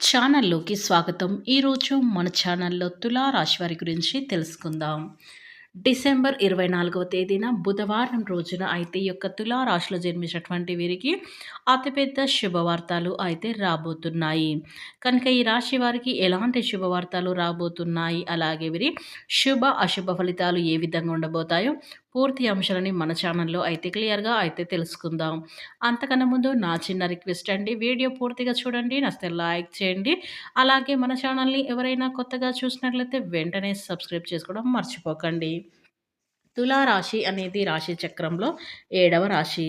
ఛానల్లోకి స్వాగతం. ఈరోజు మన ఛానల్లో తులా రాశి వారి గురించి తెలుసుకుందాం. డిసెంబర్ ఇరవై నాలుగవ తేదీన బుధవారం రోజున అయితే ఈ యొక్క తులారాశిలో జన్మించినటువంటి వీరికి అతిపెద్ద శుభవార్తలు అయితే రాబోతున్నాయి. కనుక ఈ రాశి వారికి ఎలాంటి శుభవార్తలు రాబోతున్నాయి? అలాగే వీరి శుభ అశుభ ఫలితాలు ఏ విధంగా ఉండబోతాయో పూర్తి అంశాలని మన ఛానల్లో అయితే క్లియర్గా అయితే తెలుసుకుందాం. అంతకన్నా ముందు నా చిన్న రిక్వెస్ట్ అండి. వీడియో పూర్తిగా చూడండి నస్తే లైక్ చేయండి. అలాగే మన ఛానల్ని ఎవరైనా కొత్తగా చూసినట్లయితే వెంటనే సబ్స్క్రైబ్ చేసుకోవడం మర్చిపోకండి. తులారాశి అనేది రాశి చక్రంలో ఏడవ రాశి.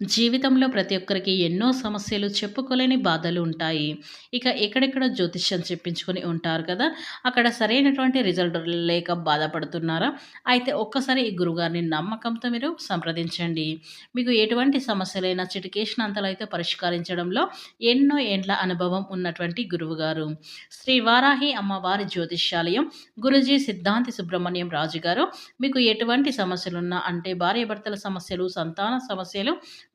జీవితంలో ప్రతి ఒక్కరికి ఎన్నో సమస్యలు చెప్పుకోలేని బాధలు ఉంటాయి. ఇక ఎక్కడెక్కడ జ్యోతిష్యం చెప్పించుకొని ఉంటారు కదా? అక్కడ సరైనటువంటి రిజల్ట్ లేక బాధపడుతున్నారా? అయితే ఒక్కసారి ఈ గురుగారిని నమ్మకంతో మీరు సంప్రదించండి. మీకు ఎటువంటి సమస్యలైనా చిటికేషన్ అయితే పరిష్కరించడంలో ఎన్నో ఏండ్ల అనుభవం ఉన్నటువంటి గురువుగారు. శ్రీ వారాహి అమ్మవారి జ్యోతిష్యాలయం గురుజీ సిద్ధాంతి సుబ్రహ్మణ్యం రాజు గారు మీకు ఎటువంటి సమస్యలున్నా అంటే భార్యాభర్తల సమస్యలు సంతాన సమస్యలు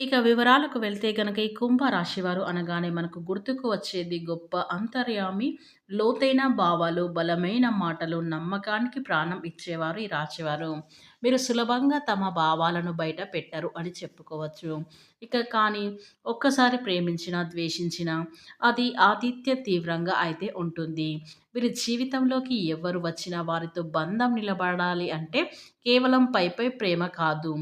ఇక వివరాలకు వెళ్తే గనక ఈ కుంభరాశివారు అనగానే మనకు గుర్తుకు వచ్చేది గొప్ప అంతర్యామి లోతైన భావాలు బలమైన మాటలు నమ్మకానికి ప్రాణం ఇచ్చేవారు ఈ రాశివారు మీరు సులభంగా తమ భావాలను బయట పెట్టరు అని చెప్పుకోవచ్చు. ఇక కానీ ఒక్కసారి ప్రేమించిన ద్వేషించిన అది ఆతిథ్య తీవ్రంగా అయితే ఉంటుంది. వీరి జీవితంలోకి ఎవరు వచ్చినా వారితో బంధం నిలబడాలి అంటే కేవలం పైపై ప్రేమ కాదు.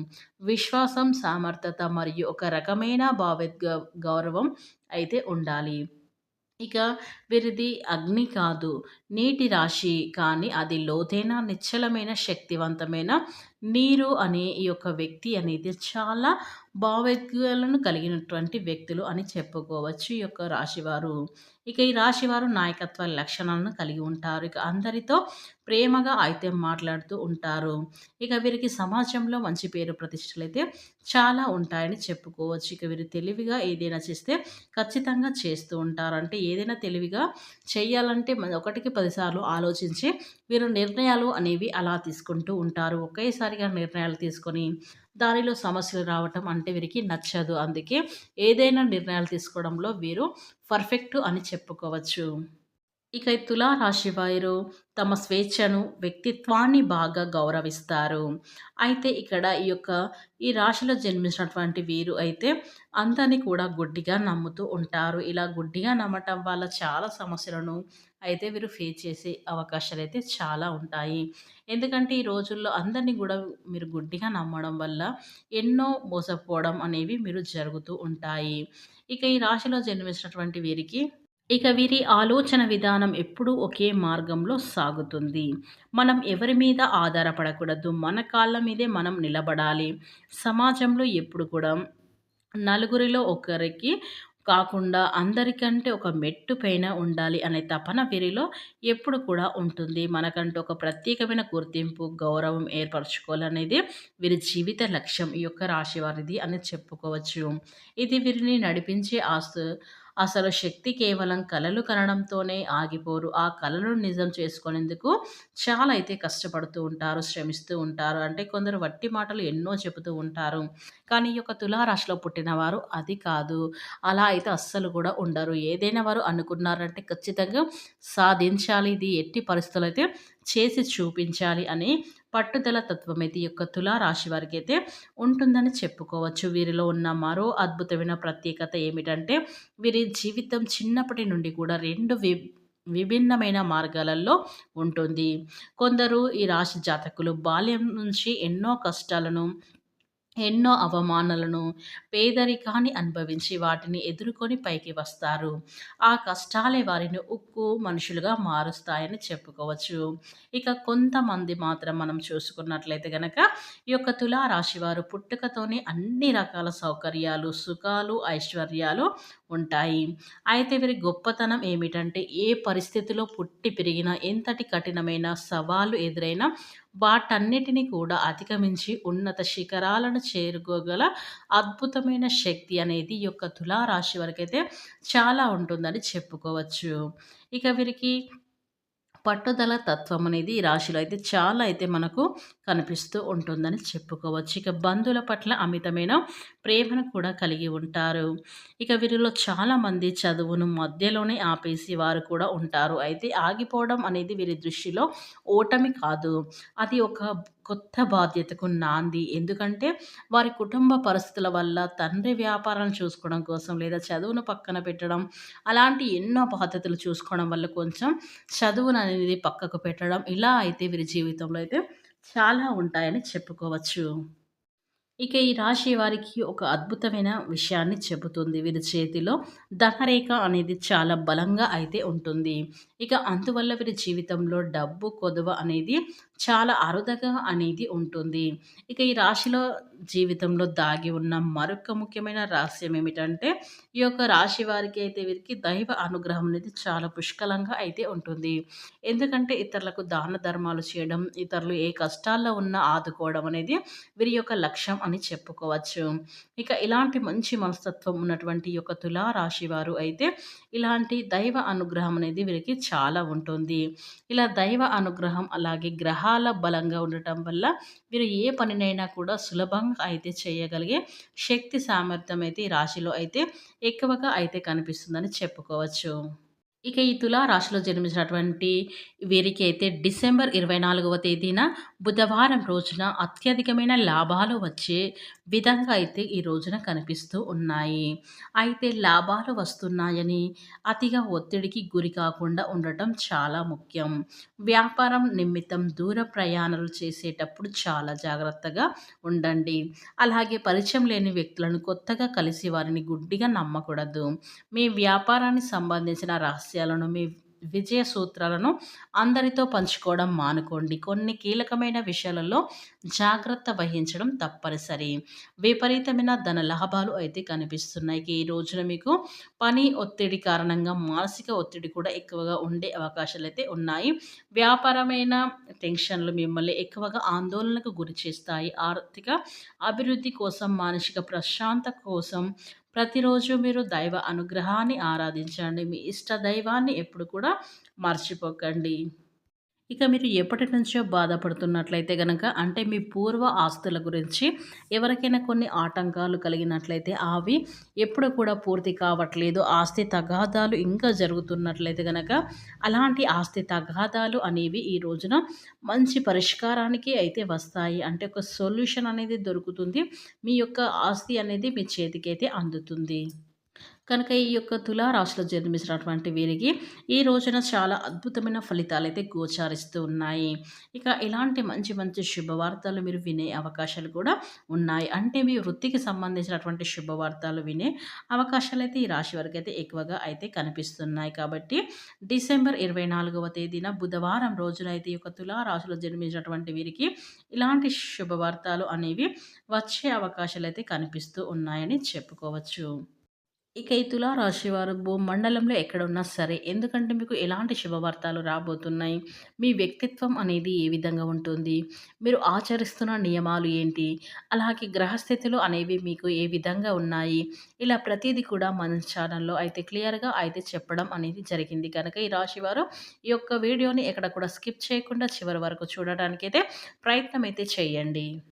విశ్వాసం సామర్థ్యత మరియు ఒక రకమైన భావోద్గ గౌరవం అయితే ఉండాలి. ఇక వీరిది అగ్ని కాదు. నీటి రాశి కానీ అది లోతైన నిశ్చలమైన శక్తివంతమైన నీరు అనే ఈ యొక్క వ్యక్తి అనేది చాలా భావోద్వేగాలను కలిగినటువంటి వ్యక్తులు అని చెప్పుకోవచ్చు ఈ యొక్క రాశివారు. ఇక ఈ రాశివారు నాయకత్వ లక్షణాలను కలిగి ఉంటారు. ఇక అందరితో ప్రేమగా అయితే మాట్లాడుతూ ఉంటారు. ఇక వీరికి సమాజంలో మంచి పేరు ప్రతిష్టలు అయితే చాలా ఉంటాయని చెప్పుకోవచ్చు. ఇక వీరు తెలివిగా ఏదైనా చేస్తే ఖచ్చితంగా చేస్తూ ఉంటారు. అంటే ఏదైనా తెలివిగా చేయాలంటే ఒకటికి పదిసార్లు ఆలోచించి వీరు నిర్ణయాలు అనేవి అలా తీసుకుంటూ ఉంటారు. ఒకేసారిగా నిర్ణయాలు తీసుకొని దానిలో సమస్యలు రావటం అంటే వీరికి నచ్చదు. అందుకే ఏదైనా నిర్ణయాలు తీసుకోవడంలో వీరు పర్ఫెక్ట్ అని చెప్పుకోవచ్చు. ఇక తులారాశి వారు తమ స్వేచ్ఛను వ్యక్తిత్వాన్ని బాగా గౌరవిస్తారు. అయితే ఇక్కడ ఈ యొక్క ఈ రాశిలో జన్మించినటువంటి వీరు అయితే అందరినీ కూడా గుడ్డిగా నమ్ముతూ ఉంటారు. ఇలా గుడ్డిగా నమ్మటం వల్ల చాలా సమస్యలను అయితే వీరు ఫేస్ చేసే అవకాశాలు అయితే చాలా ఉంటాయి. ఎందుకంటే ఈ రోజుల్లో అందరినీ కూడా మీరు గుడ్డిగా నమ్మడం వల్ల ఎన్నో మోసపోవడం అనేవి మీరు జరుగుతూ ఉంటాయి. ఇక ఈ రాశిలో జన్మించినటువంటి వీరికి ఇక వీరి ఆలోచన విధానం ఎప్పుడూ ఒకే మార్గంలో సాగుతుంది. మనం ఎవరి మీద ఆధారపడకూడదు. మన కాళ్ళ మీదే మనం నిలబడాలి. సమాజంలో ఎప్పుడు కూడా నలుగురిలో ఒకరికి కాకుండా అందరికంటే ఒక మెట్టు పైన ఉండాలి అనే తపన వీరిలో ఎప్పుడు కూడా ఉంటుంది. మనకంటూ ఒక ప్రత్యేకమైన గుర్తింపు గౌరవం ఏర్పరచుకోవాలనేది వీరి జీవిత లక్ష్యం ఈ యొక్క రాశి వారిది అని చెప్పుకోవచ్చు. ఇది వీరిని నడిపించే ఆస్తు అసలు శక్తి కేవలం కలలు కనడంతోనే ఆగిపోరు. ఆ కళలను నిజం చేసుకునేందుకు చాలా అయితే కష్టపడుతూ ఉంటారు శ్రమిస్తూ ఉంటారు. అంటే కొందరు వట్టి మాటలు ఎన్నో చెబుతూ ఉంటారు. కానీ ఈ యొక్క తులారాశిలో పుట్టిన వారు అది కాదు. అలా అయితే అస్సలు కూడా ఉండరు. ఏదైనా వారు అనుకున్నారంటే ఖచ్చితంగా సాధించాలి. ఇది ఎట్టి పరిస్థితులు అయితే చేసి చూపించాలి అని పట్టుదల తత్వం అయితే యొక్క తులారాశి వారికి అయితే ఉంటుందని చెప్పుకోవచ్చు. వీరిలో ఉన్న మరో అద్భుతమైన ప్రత్యేకత ఏమిటంటే వీరి జీవితం చిన్నప్పటి నుండి కూడా రెండు వి విభిన్నమైన మార్గాలలో ఉంటుంది. కొందరు ఈ రాశి జాతకులు బాల్యం నుంచి ఎన్నో కష్టాలను ఎన్నో అవమానాలను, పేదరికాన్ని అనుభవించి వాటిని ఎదుర్కొని పైకి వస్తారు. ఆ కష్టాలే వారిని ఉక్కు మనుషులుగా మారుస్తాయని చెప్పుకోవచ్చు. ఇక కొంతమంది మాత్రం మనం చూసుకున్నట్లయితే గనక ఈ యొక్క తులారాశి వారు పుట్టుకతోనే అన్ని రకాల సౌకర్యాలు, సుఖాలు, ఐశ్వర్యాలు ఉంటాయి. అయితే వీరి గొప్పతనం ఏమిటంటే ఏ పరిస్థితిలో పుట్టి పెరిగినా, ఎంతటి కఠినమైన సవాలు ఎదురైనా వాటన్నిటిని కూడా అధిగమించి ఉన్నత శిఖరాలను చేరుకోగల అద్భుతమైన శక్తి అనేది యొక్క తులారాశి వరకైతే చాలా ఉంటుందని చెప్పుకోవచ్చు. ఇక వీరికి పట్టుదల తత్వం అనేది ఈ రాశిలో అయితే చాలా అయితే మనకు కనిపిస్తూ ఉంటుందని చెప్పుకోవచ్చు. ఇక బంధువుల పట్ల అమితమైన ప్రేమను కూడా కలిగి ఉంటారు. ఇక వీరిలో చాలామంది చదువును మధ్యలోనే ఆపేసి వారు కూడా ఉంటారు. అయితే ఆగిపోవడం అనేది వీరి దృష్టిలో ఓటమి కాదు. అది ఒక కొత్త బాధ్యతకు నాంది. ఎందుకంటే వారి కుటుంబ పరిస్థితుల వల్ల తండ్రి వ్యాపారం చూసుకోవడం కోసం లేదా చదువును పక్కన పెట్టడం అలాంటి ఎన్నో బాధ్యతలు చూసుకోవడం వల్ల కొంచెం చదువును అనేది పక్కకు పెట్టడం ఇలా అయితే వీరి జీవితంలో అయితే చాలా ఉంటాయని చెప్పుకోవచ్చు. ఇక ఈ రాశి వారికి ఒక అద్భుతమైన విషయాన్ని చెబుతుంది. వీరి చేతిలో ధనరేఖ అనేది చాలా బలంగా అయితే ఉంటుంది. ఇక అందువల్ల వీరి జీవితంలో డబ్బు కొదువ అనేది చాలా అరుదుగా అనేది ఉంటుంది. ఇక ఈ రాశిలో జీవితంలో దాగి ఉన్న మరొక ముఖ్యమైన రహస్యం ఏమిటంటే, ఈ యొక్క రాశి వారికి అయితే వీరికి దైవ అనుగ్రహం అనేది చాలా పుష్కలంగా అయితే ఉంటుంది. ఎందుకంటే ఇతరులకు దాన ధర్మాలు చేయడం, ఇతరులు ఏ కష్టాల్లో ఉన్నా ఆదుకోవడం అనేది వీరి యొక్క లక్ష్యం అని చెప్పుకోవచ్చు. ఇక ఇలాంటి మంచి మనస్తత్వం ఉన్నటువంటి యొక్క యొక్క తులారాశి వారు అయితే ఇలాంటి దైవ అనుగ్రహం అనేది వీరికి చాలా ఉంటుంది. ఇలా దైవ అనుగ్రహం అలాగే చాలా బలంగా ఉండటం వల్ల మీరు ఏ పనినైనా కూడా సులభంగా అయితే చేయగలిగే శక్తి సామర్థ్యం అయితే ఈ రాశిలో అయితే ఎక్కువగా అయితే కనిపిస్తుందని చెప్పుకోవచ్చు. ఇక ఈ తులా రాశిలో జన్మించినటువంటి వీరికి అయితే డిసెంబర్ ఇరవై నాలుగవ తేదీన బుధవారం రోజున అత్యధికమైన లాభాలు వచ్చే విధంగా అయితే ఈ రోజున కనిపిస్తూ ఉన్నాయి. అయితే లాభాలు వస్తున్నాయని అతిగా ఒత్తిడికి గురి కాకుండా ఉండటం చాలా ముఖ్యం. వ్యాపారం నిమిత్తం దూర ప్రయాణాలు చేసేటప్పుడు చాలా జాగ్రత్తగా ఉండండి. అలాగే పరిచయం లేని వ్యక్తులను కొత్తగా కలిసి వారిని గుడ్డిగా నమ్మకూడదు. మీ వ్యాపారానికి సంబంధించిన రహస్యాలను మీ విజయ సూత్రాలను అందరితో పంచుకోవడం మానుకోండి. కొన్ని కీలకమైన విషయాలలో జాగ్రత్త వహించడం తప్పనిసరి. విపరీతమైన ధన లాభాలు అయితే కనిపిస్తున్నాయి. ఈ రోజున మీకు పని ఒత్తిడి కారణంగా మానసిక ఒత్తిడి కూడా ఎక్కువగా ఉండే అవకాశాలు అయితే ఉన్నాయి. వ్యాపారమైన టెన్షన్లు మిమ్మల్ని ఎక్కువగా ఆందోళనకు గురి చేస్తాయి. ఆర్థిక అభివృద్ధి కోసం, మానసిక ప్రశాంత కోసం ప్రతిరోజు మీరు దైవ అనుగ్రహాన్ని ఆరాధించండి. మీ ఇష్ట దైవాన్ని ఎప్పుడు కూడా మర్చిపోకండి. ఇక మీరు ఎప్పటి నుంచో బాధపడుతున్నట్లయితే గనక అంటే మీ పూర్వ ఆస్తుల గురించి ఎవరికైనా కొన్ని ఆటంకాలు కలిగినట్లయితే అవి ఎప్పుడు కూడా పూర్తి కావట్లేదు. ఆస్తి తగాదాలు ఇంకా జరుగుతున్నట్లయితే కనుక అలాంటి ఆస్తి తగాదాలు అనేవి ఈ రోజున మంచి పరిష్కారానికి అయితే వస్తాయి. అంటే ఒక సొల్యూషన్ అనేది దొరుకుతుంది. మీ యొక్క ఆస్తి అనేది మీ చేతికి అయితే అందుతుంది. కనుక ఈ యొక్క తులారాశిలో జన్మించినటువంటి వీరికి ఈ రోజున చాలా అద్భుతమైన ఫలితాలు అయితే గోచారిస్తూ ఉన్నాయి. ఇక ఇలాంటి మంచి మంచి శుభవార్తలు మీరు వినే అవకాశాలు కూడా ఉన్నాయి. అంటే మీ వృత్తికి సంబంధించినటువంటి శుభవార్తలు వినే అవకాశాలు అయితే ఈ రాశి వారికి అయితే ఎక్కువగా అయితే కనిపిస్తున్నాయి. కాబట్టి డిసెంబర్ ఇరవై నాలుగవ తేదీన బుధవారం రోజున అయితే ఈ యొక్క తులారాశిలో జన్మించినటువంటి వీరికి ఇలాంటి శుభవార్తలు అనేవి వచ్చే అవకాశాలు అయితే కనిపిస్తూ ఉన్నాయని చెప్పుకోవచ్చు. ఇక ఈ తులారాశివారు భూమండలంలో ఎక్కడున్నా సరే ఎందుకంటే మీకు ఎలాంటి శుభవార్తలు రాబోతున్నాయి? మీ వ్యక్తిత్వం అనేది ఏ విధంగా ఉంటుంది? మీరు ఆచరిస్తున్న నియమాలు ఏంటి? అలాగే గ్రహస్థితులు అనేవి మీకు ఏ విధంగా ఉన్నాయి? ఇలా ప్రతిదీ కూడా మన ఛానల్లో అయితే క్లియర్గా అయితే చెప్పడం అనేది జరిగింది. కనుక ఈ రాశివారు ఈ యొక్క వీడియోని ఎక్కడ కూడా స్కిప్ చేయకుండా చివరి వరకు చూడడానికైతే ప్రయత్నం అయితే చేయండి.